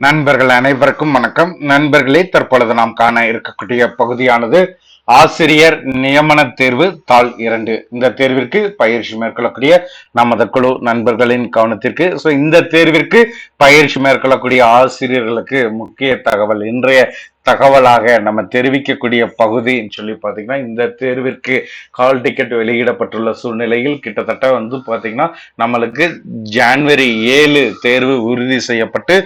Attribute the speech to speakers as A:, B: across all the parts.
A: நண்பர்கள் அனைவருக்கும் வணக்கம். நண்பர்களே தற்பொழுது நாம் காண இருக்கக்கூடிய பகுதியானது ஆசிரியர் நியமன தேர்வு தாள் இரண்டு. இந்த தேர்விற்கு பயிற்சி மேற்கொள்ளக்கூடிய நமது குழு நண்பர்களின் கவனத்திற்கு ஸோ இந்த தேர்விற்கு பயிற்சி மேற்கொள்ளக்கூடிய ஆசிரியர்களுக்கு முக்கிய தகவல் இன்றைய தகவலாக நம்ம தெரிவிக்கக்கூடிய பகுதின்னு சொல்லி பார்த்தீங்கன்னா இந்த தேர்விற்கு கால் டிக்கெட் வெளியிடப்பட்டுள்ள சூழ்நிலையில் கிட்டத்தட்ட வந்து பார்த்தீங்கன்னா நம்மளுக்கு ஜான்வரி ஏழு தேர்வு உறுதி செய்யப்பட்டு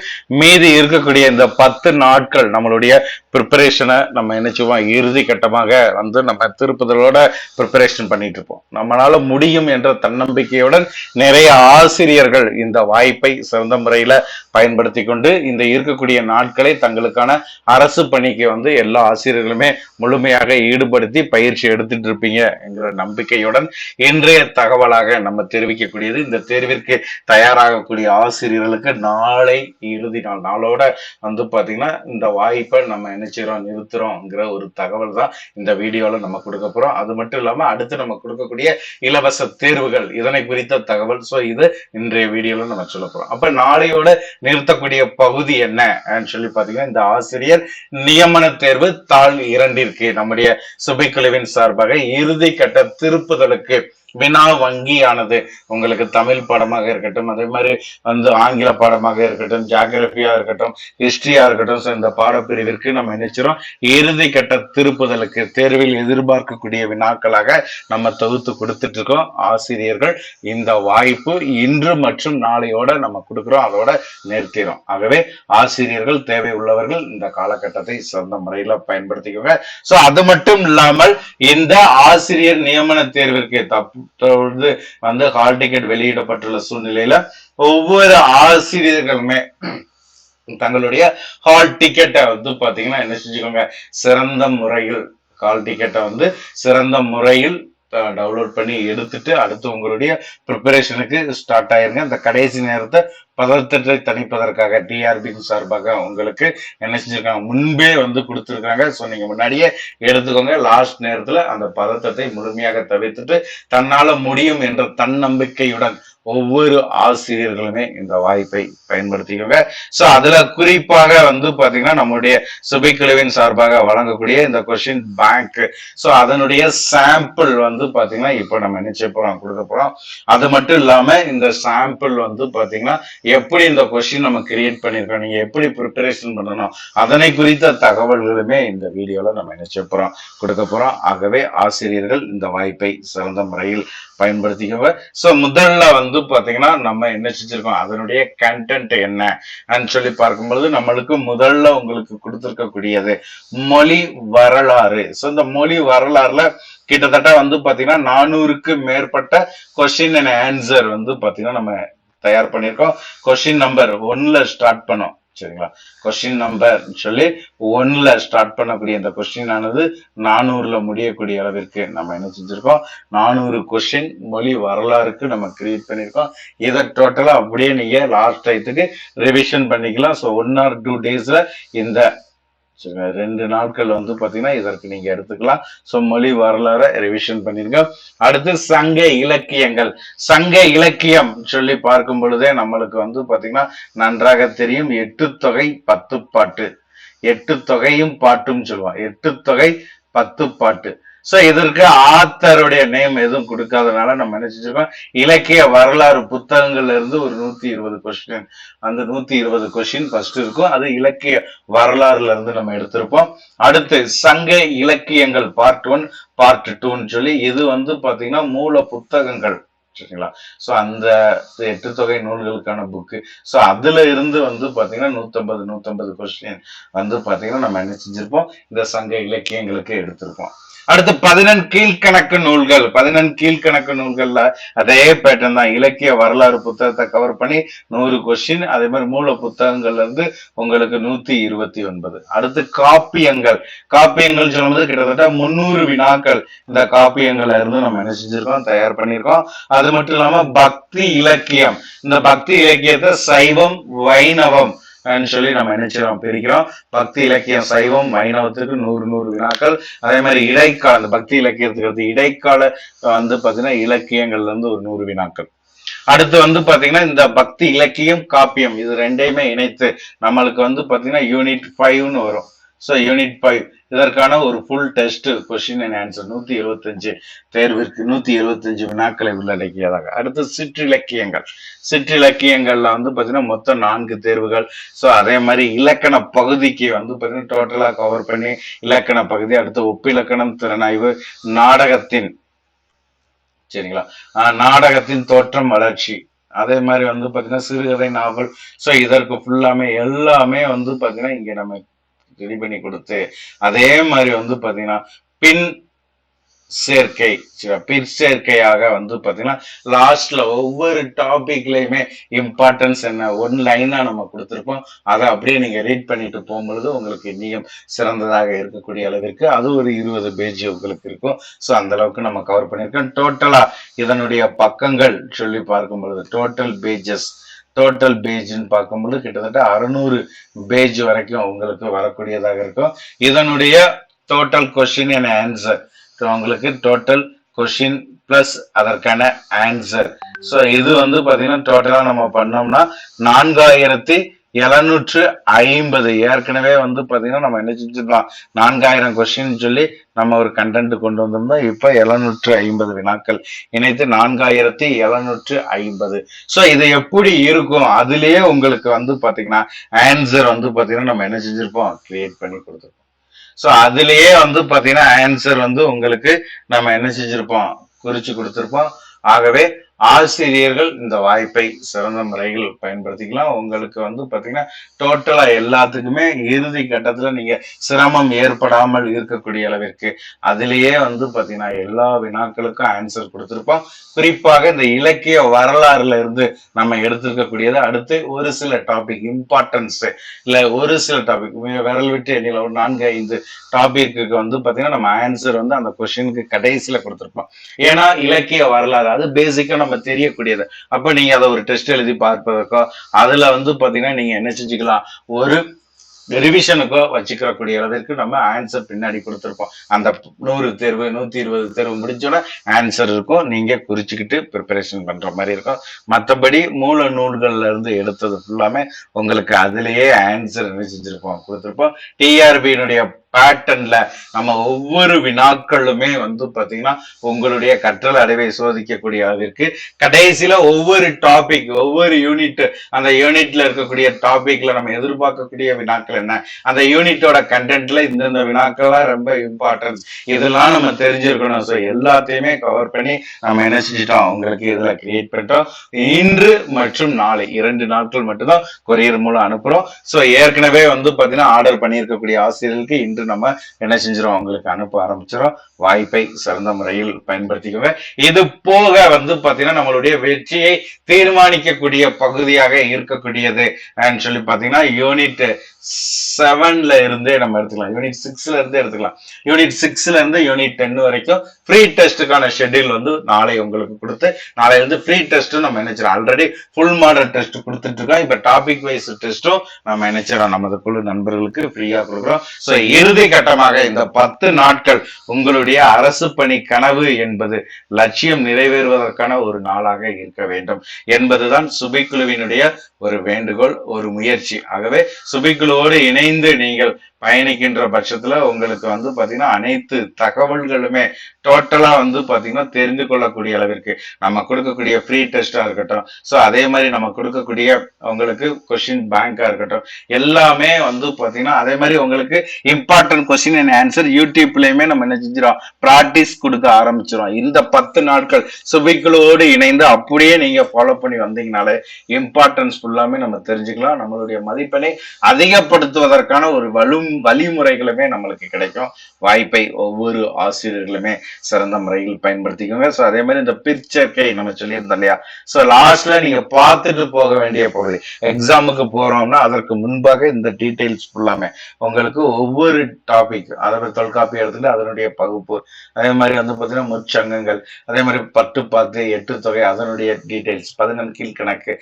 A: மீதி இருக்கக்கூடிய இந்த பத்து நாட்கள் நம்மளுடைய ப்ரிப்பரேஷனை நம்ம நினைச்சுவோம் இறுதி கட்டமாக வந்து நம்ம திருப்புதலோட ப்ரிப்பரேஷன் பண்ணிட்டு இருப்போம். நம்மளால முடியும் என்ற தன்னம்பிக்கையுடன் நிறைய ஆசிரியர்கள் இந்த வாய்ப்பை சிறந்த முறையில் பயன்படுத்தி கொண்டு இந்த இருக்கக்கூடிய நாட்களை தங்களுக்கான அரசு பணிக்கு வந்து எல்லா ஆசிரியர்களுமே முழுமையாக ஈடுபடுத்தி பயிற்சி எடுத்துட்டு இருப்பீங்க என்கிற நம்பிக்கையுடன் இன்றைய தகவலாக நம்ம தெரிவிக்கக்கூடியது. இந்த தேர்விற்கு தயாராகக்கூடிய ஆசிரியர்களுக்கு நாளை இறுதி நாள். நாளோட வந்து பாத்தீங்கன்னா இந்த வாய்ப்பை நம்ம நினைச்சிரோம் நிறுத்துறோம்ங்கிற ஒரு தகவல் தான் இந்த வீடியோவில் நம்ம கொடுக்க போறோம். அது மட்டும் இல்லாமல் அடுத்து நம்ம கொடுக்கக்கூடிய இலவச தேர்வுகள் இதனை குறித்த தகவல். ஸோ இது இன்றைய வீடியோவில் நம்ம சொல்ல போகிறோம் அப்போ நாளையோட நிறுத்தக்கூடிய பகுதி என்ன? சொல்லி பாத்தீங்கன்னா இந்த ஆசிரியர் நியமன தேர்வு தாழ் இரண்டிற்கு நம்முடைய சுபைக்குழுவின் சார்பாக இறுதி கட்ட திருப்புதலுக்கு வினா வங்கியானது உங்களுக்கு தமிழ் பாடமாக இருக்கட்டும் அதே மாதிரி வந்து ஆங்கில பாடமாக இருக்கட்டும் ஜாகிரபியா இருக்கட்டும் ஹிஸ்டரியா இருக்கட்டும் இந்த பாடப்பிரிவிற்கு நம்ம நினைச்சிரும் இறுதி கட்ட திருப்புதலுக்கு தேர்வில் எதிர்பார்க்கக்கூடிய வினாக்களாக நம்ம தொகுத்து கொடுத்துட்டு இருக்கோம். ஆசிரியர்கள் இந்த வாய்ப்பு இன்று மற்றும் நாளையோட நம்ம கொடுக்குறோம். அதோட நிறுத்திடும் ஆகவே ஆசிரியர்கள் தேவை உள்ளவர்கள் இந்த காலகட்டத்தை சிறந்த முறையில பயன்படுத்திக்கோங்க. சோ அது மட்டும் இல்லாமல் இந்த ஆசிரியர் நியமன தேர்விற்கு தப்பு தொடர்ந்து வந்து ஹால் டிக்கெட் வெளியிடப்பட்டுள்ள சூழ்நிலையில ஒவ்வொரு ஆசிரியர்களுமே தங்களுடைய ஹால் டிக்கெட்டை வந்து பாத்தீங்கன்னா என்ன செஞ்சுக்கோங்க சிறந்த முறையில் ஹால் டிக்கெட்டை வந்து சிறந்த முறையில் டவுன்லோட் பண்ணி எடுத்துட்டு அடுத்து உங்களுடைய ப்ரிப்பரேஷனுக்கு ஸ்டார்ட் ஆயிருங்க. இந்த கடைசி நேரத்தை பதற்றத்தை தணிப்பதற்காக டிஆர்பிக்கு சார்பாக உங்களுக்கு என்ன செஞ்சிருக்காங்க? முன்பே வந்து கொடுத்துருக்காங்க ஸோ நீங்கள் முன்னாடியே எடுத்துக்கோங்க. லாஸ்ட் நேரத்தில் அந்த பதற்றத்தை முழுமையாக தவிர்த்துட்டு தன்னால முடியும் என்ற தன்னம்பிக்கையுடன் ஒவ்வொரு ஆசிரியர்களுமே இந்த வாய்ப்பை பயன்படுத்திக்கோங்க. சோ அதுல குறிப்பாக வந்து பாத்தீங்கன்னா நம்முடைய சுபைக்குழுவின் சார்பாக வழங்கக்கூடிய இந்த கொஸ்டின் பேங்க் சோ அதனுடைய சாம்பிள் வந்து பாத்தீங்கன்னா இப்போ நம்ம நினைச்ச போறோம் கொடுக்க போறோம். அது மட்டும் இல்லாம இந்த சாம்பிள் வந்து பாத்தீங்கன்னா எப்படி இந்த கொஸ்டின் நம்ம கிரியேட் பண்ணிருக்கோம் நீங்க எப்படி ப்ரிப்பரேஷன் பண்ணணும் அதனை குறித்த தகவல்களுமே இந்த வீடியோல நம்ம நினைச்ச போறோம் கொடுக்க போறோம். ஆகவே ஆசிரியர்கள் இந்த வாய்ப்பை சிறந்த முறையில் பயன்படுத்திக்கோங்க. சோ முதல்ல வந்து வந்து பாத்தீங்கன்னா நம்ம என்ன செஞ்சிருக்கோம்? அதனுடைய கண்டென்ட் என்ன? சொல்லி பார்க்கும்பொழுது நம்மளுக்கு முதல்ல உங்களுக்கு கொடுத்துருக்கக்கூடியது மொழி வரலாறு. ஸோ இந்த மொழி வரலாறுல கிட்டத்தட்ட வந்து பாத்தீங்கன்னா நானூறுக்கு மேற்பட்ட கொஸ்டின் அண்ட் ஆன்சர் வந்து பாத்தீங்கன்னா நம்ம தயார் பண்ணியிருக்கோம். கொஸ்டின் நம்பர் ஒன்ல ஸ்டார்ட் பண்ணோம். சரிங்களா? கொஸ்டின் நம்பர் சொல்லி ஒன்ல ஸ்டார்ட் பண்ணக்கூடிய இந்த கொஸ்டின் ஆனது நானூறுல முடியக்கூடிய அளவிற்கு நம்ம என்ன செஞ்சிருக்கோம்? நானூறு கொஸ்டின் மொழி வரலாறுக்கு நம்ம கிரியேட் பண்ணியிருக்கோம் இதை டோட்டலா அப்படியே நீங்க லாஸ்ட் டயத்துக்கு ரிவிஷன் பண்ணிக்கலாம். ஸோ ஒன் ஆர் டூ டேஸ்ல இந்த ரெண்டு நாட்கள் வந்து பாத்தீங்கன்னா இதற்கு நீங்க எடுத்துக்கலாம். ஸோ மொழி வரலாறை ரிவிஷன் பண்ணிருங்க. அடுத்து சங்க இலக்கியங்கள். சங்க இலக்கியம் சொல்லி பார்க்கும் பொழுதே நம்மளுக்கு வந்து பாத்தீங்கன்னா நன்றாக தெரியும். எட்டு தொகை பத்து பாட்டு. எட்டு தொகையும் பாட்டும் சொல்லுவான் எட்டு தொகை பத்து பாட்டு. ஸோ இதற்கு ஆத்தருடைய நேம் எதுவும் கொடுக்காதனால நம்ம என்ன இலக்கிய வரலாறு புத்தகங்கள்ல இருந்து ஒரு நூத்தி இருபது கொஸ்டின் அந்த நூத்தி இருபது கொஸ்டின் ஃபர்ஸ்ட் இருக்கும். அது இலக்கிய வரலாறுல இருந்து நம்ம எடுத்திருப்போம். அடுத்து சங்க இலக்கியங்கள் பார்ட் ஒன் பார்ட் டூன்னு சொல்லி இது வந்து பாத்தீங்கன்னா மூல புத்தகங்கள். சரிங்களா? ஸோ அந்த எட்டு தொகை நூல்களுக்கான புக்கு ஸோ அதுல இருந்து வந்து பாத்தீங்கன்னா நூத்தம்பது நூத்தம்பது கொஸ்டின் வந்து பாத்தீங்கன்னா நம்ம என்ன செஞ்சிருப்போம்? இந்த சங்க இலக்கியங்களுக்கு எடுத்திருப்போம். அடுத்து பதினெண் கீழ்கணக்கு நூல்கள். பதினெண் கீழ்கணக்கு நூல்கள்ல அதே பேட்டர்ன் தான். இலக்கிய வரலாறு புத்தகத்தை கவர் பண்ணி நூறு கொஸ்டின் அதே மாதிரி மூல புத்தகங்கள்ல இருந்து உங்களுக்கு நூத்தி இருபத்தி ஒன்பது. அடுத்து காப்பியங்கள். காப்பியங்கள் சொல்லும்போது கிட்டத்தட்ட முன்னூறு வினாக்கள் இந்த காப்பியங்கள்ல இருந்து நம்ம என்ன செஞ்சிருக்கோம்? தயார் பண்ணியிருக்கோம் அது மட்டும் இல்லாம பக்தி இலக்கியம். இந்த பக்தி இலக்கியத்தை சைவம் வைணவம் சொல்லி நம்ம நினைச்சிரோம் பிரிக்கிறோம். பக்தி இலக்கியம் சைவம் வைணவத்துக்கு நூறு நூறு வினாக்கள். அதே மாதிரி இடைக்கால அந்த பக்தி இலக்கியத்துக்கு அடுத்து இடைக்கால வந்து பாத்தீங்கன்னா இலக்கியங்கள்ல இருந்து ஒரு நூறு வினாக்கள். அடுத்து வந்து பாத்தீங்கன்னா இந்த பக்தி இலக்கியம் காப்பியம் இது ரெண்டையுமே இணைத்து நம்மளுக்கு வந்து பாத்தீங்கன்னா யூனிட் ஃபைவ்னு வரும். ஸோ யூனிட் ஃபைவ் இதற்கான ஒரு full test question and answer நூத்தி இருபத்தஞ்சு தேர்விற்கு நூத்தி இருபத்தஞ்சு வினாக்களை உள்ளடக்கியதாக. அடுத்து சிற்றிலக்கியங்கள் சிற்றிலக்கியங்கள்ல வந்து பாத்தீங்கன்னா மொத்தம் நான்கு தேர்வுகள். ஸோ அதே மாதிரி இலக்கண பகுதிக்கு வந்து பார்த்தீங்கன்னா டோட்டலா கவர் பண்ணி இலக்கண பகுதி அடுத்து ஒப்பிலக்கணம் திறனாய்வு நாடகத்தின் சரிங்களா? ஆஹ் நாடகத்தின் தோற்றம் வளர்ச்சி. அதே மாதிரி வந்து பாத்தீங்கன்னா சிறுகதை நாவல். ஸோ இதற்கு ஃபுல்லாமே எல்லாமே வந்து பாத்தீங்கன்னா இங்கே நம்ம ரெடி பண்ணி கொடுத்து அதே மாதிரி வந்து பாத்தீங்கன்னா பின் சேர்க்கை பின் சேர்க்கையாக வந்து பாத்தீங்கன்னா லாஸ்ட்ல ஒவ்வொரு டாபிக்லயுமே இம்பார்ட்டன்ஸ் என்ன ஒன் லைனா நம்ம கொடுத்துருப்போம். அதை அப்படியே நீங்க ரீட் பண்ணிட்டு போகும்பொழுது உங்களுக்கு இன்னியும் சிறந்ததாக இருக்கக்கூடிய அளவிற்கு அது ஒரு இருபது பேஜ் உங்களுக்கு இருக்கும். ஸோ அந்த அளவுக்கு நம்ம கவர் பண்ணியிருக்கோம். டோட்டலா இதனுடைய பக்கங்கள் சொல்லி பார்க்கும் பொழுது டோட்டல் பேஜஸ் டோட்டல் பேஜ்னு பார்க்கும்போது கிட்டத்தட்ட அறுநூறு பேஜ் வரைக்கும் உங்களுக்கு வரக்கூடியதாக இருக்கும். இதனுடைய டோட்டல் கொஷின் என் ஆன்சர் உங்களுக்கு டோட்டல் கொஷின் பிளஸ் அதற்கான ஆன்சர் ஸோ இது வந்து பார்த்தீங்கன்னா டோட்டலாக நம்ம பண்ணோம்னா நான்காயிரத்தி எழுநூற்று ஐம்பது ஏற்கனவே வந்து பார்த்தீங்கன்னா நம்ம என்ன செஞ்சிருக்கோம் நான்காயிரம் கொஸ்டின் சொல்லி நம்ம ஒரு கண்டென்ட் கொண்டு வந்திருந்தோம். இப்போ எழுநூற்று ஐம்பது வினாக்கள். இணைத்து நான்காயிரத்தி எழுநூற்று ஐம்பது. ஸோ இது எப்படி இருக்கும்? அதுலேயே உங்களுக்கு வந்து பார்த்தீங்கன்னா ஆன்சர் வந்து பாத்தீங்கன்னா நம்ம என்ன செஞ்சிருப்போம்? கிரியேட் பண்ணி கொடுத்துருப்போம். ஸோ அதுலேயே வந்து பார்த்தீங்கன்னா ஆன்சர் வந்து உங்களுக்கு நம்ம என்ன செஞ்சிருப்போம்? குறித்து கொடுத்துருப்போம். ஆகவே ஆசிரியர்கள் இந்த வாய்ப்பை சிறந்த முறையில் பயன்படுத்திக்கலாம். உங்களுக்கு வந்து பாத்தீங்கன்னா டோட்டலா எல்லாத்துக்குமே இறுதி கட்டத்துல நீங்க சிரமம் ஏற்படாமல் இருக்கக்கூடிய அளவிற்கு அதிலேயே வந்து பாத்தீங்கன்னா எல்லா வினாக்களுக்கும் ஆன்சர் கொடுத்திருப்போம். குறிப்பாக இந்த இலக்கிய வரலாறுல இருந்து நம்ம எடுத்திருக்கக்கூடியது. அடுத்து ஒரு சில டாபிக் இம்பார்ட்டன்ஸ் இல்ல ஒரு சில டாபிக் விரல் விட்டு எண்ணில ஒரு நான்கு ஐந்து டாபிக்கு வந்து பாத்தீங்கன்னா நம்ம ஆன்சர் வந்து அந்த கொஷினுக்கு கடைசியில கொடுத்திருப்போம். ஏன்னா இலக்கிய வரலாறு அது பேசிக்கான நம்ம தெரியக்கூடியது. அப்ப நீங்க அதை ஒரு டெஸ்ட் எழுதி பார்ப்பதற்கோ அதுல வந்து பாத்தீங்கன்னா நீங்க என்ன செஞ்சுக்கலாம்? ஒரு ரிவிஷனுக்கோ வச்சுக்கிறக்கூடிய அளவிற்கு நம்ம ஆன்சர் பின்னாடி கொடுத்துருப்போம். அந்த நூறு தேர்வு நூத்தி இருபது தேர்வு முடிஞ்சோட ஆன்சர் இருக்கும். நீங்க குறிச்சுக்கிட்டு ப்ரிப்பரேஷன் பண்ற மாதிரி இருக்கும். மற்றபடி மூல நூல்கள்ல இருந்து எடுத்தது ஃபுல்லாமே உங்களுக்கு அதுலயே ஆன்சர் என்ன செஞ்சிருப்போம்? கொடுத்துருப்போம். டிஆர்பியினுடைய பேட்டர்ன்ல நம்ம ஒவ்வொரு வினாக்களுமே வந்து பாத்தீங்கன்னா உங்களுடைய கற்றல் அறிவை சோதிக்கக்கூடிய அளவிற்கு கடைசியில ஒவ்வொரு டாபிக் ஒவ்வொரு யூனிட் அந்த யூனிட்ல இருக்கக்கூடிய டாபிக்ல நம்ம எதிர்பார்க்கக்கூடிய வினாக்கள் என்ன? அந்த யூனிட்டோட கண்டென்ட்ல இந்தந்த வினாக்கள்லாம் ரொம்ப இம்பார்ட்டன்ட் இதெல்லாம் நம்ம தெரிஞ்சிருக்கணும். ஸோ எல்லாத்தையுமே கவர் பண்ணி நம்ம என்ன செஞ்சிட்டோம்? உங்களுக்கு இதுல கிரியேட் பண்ணிட்டோம். இன்று மற்றும் நாளை இரண்டு நாட்கள் மட்டும்தான் கொரியர் மூலம் அனுப்புறோம். ஸோ ஏற்கனவே வந்து பாத்தீங்கன்னா ஆர்டர் பண்ணியிருக்கக்கூடிய ஆசிரியர்களுக்கு இன்று நம்ம என்ன செஞ்சிடும் அவங்களுக்கு அனுப்ப ஆரம்பிச்சிடும் வாய்ப்பை சிறந்த முறையில் பயன்படுத்திக்கோங்க. இது போக வந்து பாத்தீங்கன்னா நம்மளுடைய வெற்றியை தீர்மானிக்கக்கூடிய பகுதியாக இருக்கக்கூடியது. சொல்லி பாத்தீங்கன்னா யூனிட் செவன்ல இருந்தே நம்ம எடுத்துக்கலாம். யூனிட் சிக்ஸ்ல இருந்தே எடுத்துக்கலாம். யூனிட் சிக்ஸ்ல இருந்து யூனிட் டென் வரைக்கும் ஃப்ரீ டெஸ்ட்டுக்கான ஷெட்யூல் வந்து நாளை உங்களுக்கு கொடுத்து நாளை இருந்து ஃப்ரீ டெஸ்ட்டும் நம்ம நினைச்சிடும் ஆல்ரெடி ஃபுல் மாடல் டெஸ்ட் கொடுத்துட்டு இருக்கோம். இப்ப டாபிக் வைஸ் டெஸ்ட்டும் நம்ம நினைச்சிடும் நமது குழு நண்பர்களுக்கு ஃப்ரீயா கொடுக்குறோம். ஸோ இரு இறுதி கட்டமாக இந்த பத்து நாட்கள் உங்களுடைய அரசு பணி கனவு என்பது லட்சியம் நிறைவேறுவதற்கான ஒரு நாளாக இருக்க வேண்டும் என்பதுதான் சுபிக்குழுவினுடைய ஒரு வேண்டுகோள் ஒரு முயற்சி. ஆகவே சுபிக்குழுவோடு இணைந்து நீங்கள் பயணிக்கின்ற பட்சத்துல உங்களுக்கு வந்து பாத்தீங்கன்னா அனைத்து தகவல்களுமே டோட்டலா வந்து பாத்தீங்கன்னா தெரிந்து கொள்ளக்கூடிய அளவிற்கு நம்ம கொடுக்கக்கூடிய ஃப்ரீ டெஸ்டா இருக்கட்டும். ஸோ அதே மாதிரி நம்ம கொடுக்கக்கூடிய உங்களுக்கு கொஸ்டின் பேங்கா இருக்கட்டும். எல்லாமே வந்து பாத்தீங்கன்னா அதே மாதிரி உங்களுக்கு இம்பார்ட்டன்ட் கொஸ்டின் அண்ட் ஆன்சர் யூடியூப்லயுமே நம்ம என்ன செஞ்சிடும் ப்ராக்டிஸ் கொடுக்க ஆரம்பிச்சிடும் இந்த பத்து நாட்கள் சுபிக்குழுவோடு இணைந்து அப்படியே நீங்க ஃபாலோ பண்ணி வந்தீங்கனாலே இம்பார்ட்டன்ஸ் ஃபுல்லாமே நம்ம தெரிஞ்சுக்கலாம். நம்மளுடைய மதிப்பெண்ணை அதிகப்படுத்துவதற்கான ஒரு வலு வழிமுறைகளுமே நம்மளுக்கு கிடைக்கும். வாய்ப்பை ஒவ்வொரு ஆசிரியர்களுமே சிறந்த முறையில் பயன்படுத்திக்கோங்க. ஸோ அதே மாதிரி இந்த பிற்சேர்க்கை நம்ம சொல்லியிருந்தோம் இல்லையா? ஸோ லாஸ்ட்ல நீங்க பார்த்துட்டு போக வேண்டிய பகுதி. எக்ஸாமுக்கு போறோம்னா அதற்கு முன்பாக இந்த டீட்டெயில்ஸ் ஃபுல்லாமே உங்களுக்கு ஒவ்வொரு டாபிக் அதோட தொல்காப்பி எடுத்துட்டு அதனுடைய பகுப்பு அதே மாதிரி வந்து பார்த்தீங்கன்னா முச்சங்கங்கள் அதே மாதிரி பட்டு பாத்து எட்டு தொகை அதனுடைய டீட்டெயில்ஸ் பதினெண் கீழ்கணக்கு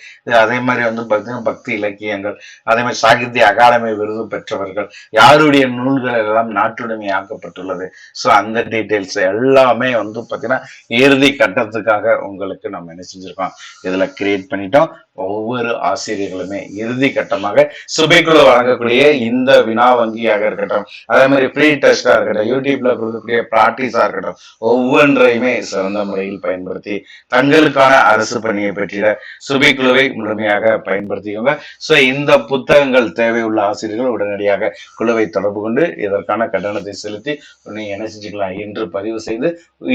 A: அதே மாதிரி வந்து பார்த்தீங்கன்னா பக்தி இலக்கியங்கள் அதே மாதிரி சாகித்ய அகாடமி விருது பெற்றவர்கள் யாருடைய நூல்கள் எல்லாம் நாட்டுடைமை ஆக்கப்பட்டுள்ளது? சோ அந்த டீட்டெயில்ஸ் எல்லாமே வந்து பாத்தீங்கன்னா இறுதி கட்டத்துக்காக உங்களுக்கு நம்ம என்ன செஞ்சிருக்கோம்? இதுல கிரியேட் பண்ணிட்டோம். ஒவ்வொரு ஆசிரியர்களுமே இறுதி கட்டமாக சுபைக்குழு வழங்கக்கூடிய இந்த வினா வங்கியாக இருக்கட்டும் அதே மாதிரி ஃப்ரீ டெஸ்டாக இருக்கட்டும் யூடியூப்ல கொடுக்கக்கூடிய ப்ராக்டிஸா இருக்கட்டும் ஒவ்வொன்றையுமே சிறந்த முறையில் பயன்படுத்தி தங்களுக்கான அரசு பணியை பெற்றிட சுபைக்குழுவை முழுமையாக பயன்படுத்திக்கோங்க. ஸோ இந்த புத்தகங்கள் தேவையுள்ள ஆசிரியர்கள் உடனடியாக குழுவை தொடர்பு கொண்டு இதற்கான கட்டணத்தை செலுத்தி நீங்க என்ன செஞ்சுக்கலாம் என்று பதிவு செய்து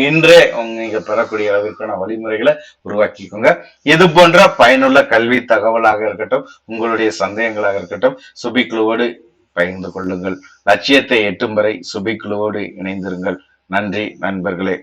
A: இன்றே நீங்கள் பெறக்கூடிய அளவிற்கான வழிமுறைகளை உருவாக்கிக்கோங்க. இது போன்ற பயனுள்ள கல்வி தகவலாக இருக்கட்டும் உங்களுடைய சந்தேகங்களாக இருக்கட்டும் சுபிக்குழுவோடு பகிர்ந்து கொள்ளுங்கள். லட்சியத்தை எட்டும் வரை சுபிக்குழுவோடு இணைந்திருங்கள். நன்றி நண்பர்களே.